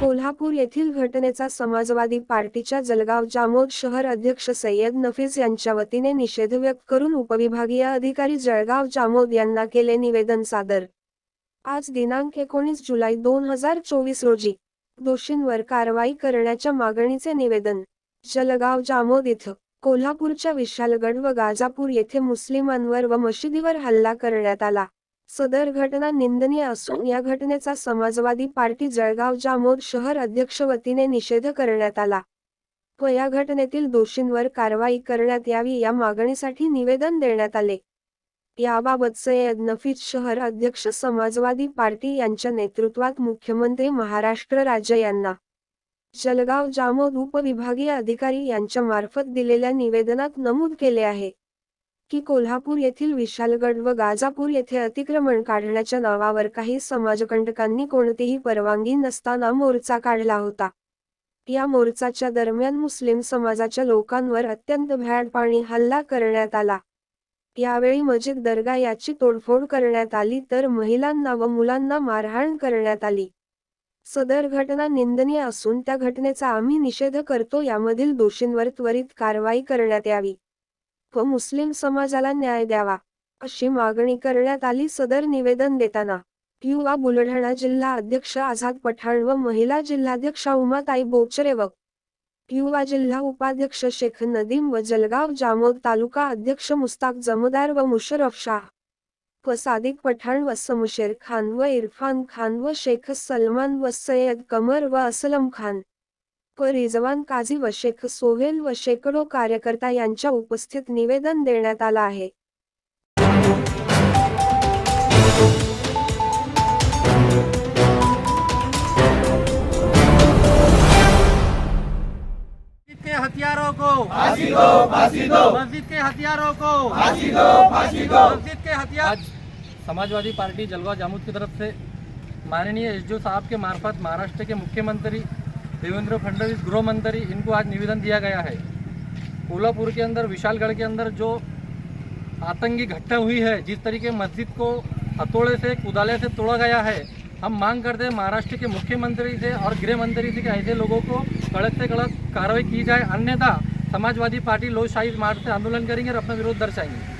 कोल्हापूर येथील घटनेचा समाजवादी पार्टीच्या जलगाव जामोद शहर अध्यक्ष सय्यद नफीस यांच्या वतीने निषेध व्यक्त करून उपविभागीय अधिकारी जळगाव जामोद यांना केले निवेदन सादर. आज दिनांक एकोणीस जुलै दोन हजार चोवीस रोजी दोषींवर कारवाई करण्याच्या मागणीचे निवेदन. जलगाव जामोद इथं कोल्हापूरच्या विशालगड व गाजापूर येथे मुस्लिमांवर व मशिदीवर हल्ला करण्यात आला. सदर घटना निंदनीय असून या घटनेचा समाजवादी पार्टी जळगाव जामोद शहर अध्यक्ष वतीने निषेध करण्यात आला. व या घटनेतील दोषींवर कारवाई करण्यात यावी या मागणीसाठी निवेदन देण्यात आले. याबाबत सय्यद नफीज शहर अध्यक्ष समाजवादी पार्टी यांच्या नेतृत्वात मुख्यमंत्री महाराष्ट्र राज्य यांना जलगाव जामोद उपविभागीय अधिकारी यांच्या मार्फत दिलेल्या निवेदनात नमूद केले आहे. की कोल्हापूर येथील विशालगड व गाजापूर येथे अतिक्रमण काढण्याच्या नावावर काही समाजकंटकांनी कोणतीही परवानगी नसताना मोर्चा काढला होता. या मोर्चाच्या दरम्यान मुस्लिम समाजाच्या लोकांवर अत्यंत भ्याडपाणी हल्ला करण्यात आला. यावेळी मस्जिद दर्गा याची तोडफोड करण्यात आली तर महिलांना व मुलांना मारहाण करण्यात आली. सदर घटना निंदनीय असून त्या घटनेचा आम्ही निषेध करतो यामधील दोषींवर त्वरित कारवाई करण्यात यावी. व मुस्लिम समाजाला न्याय द्यावा अशी मागणी करण्यात आली सदर निवेदन देताना. युवा बुलढाणा जिल्हा अध्यक्ष आझाद पठाण व महिला जिल्हाध्यक्षा उमाताई बोचरे व युवा जिल्हा उपाध्यक्ष शेख नदीम व जलगाव जामोद तालुका अध्यक्ष मुस्ताक जमदार व मुशरफ शाह व सादिक पठाण व समशेर खान व इरफान खान व शेख सलमान व सय्यद कमर व असलम खान व रिजवान काझी व शेख सोहेल व शेकडो कार्यकर्ता यांच्या उपस्थित निवेदन देण्यात आला आहे. मस्जिद के हथियारों को। फांसी दो फांसी दो मस्जिद के हथियारों को। फांसी दो फांसी दो मस्जिद के हथियार आज समाजवादी पार्टी जलगांव जामुद की तरफ से माननीय एस साहब के मार्फत महाराष्ट्र के मुख्यमंत्री देवेंद्र फडणवीस गृह मंत्री इनको आज निवेदन दिया गया है। कोल्हापुर के अंदर, विशालगढ़ के अंदर जो आतंकी घटना हुई है, जिस तरीके मस्जिद को हथौड़े से, कुदाले से तोड़ा गया है, हम मांग करते हैं महाराष्ट्र के मुख्यमंत्री से और गृह मंत्री से कि ऐसे लोगों को कड़क से कड़क कार्रवाई की जाए। अन्यथा समाजवादी पार्टी लोकशाही मार्ग से आंदोलन करेंगे और अपना विरोध दर्शाएँगे।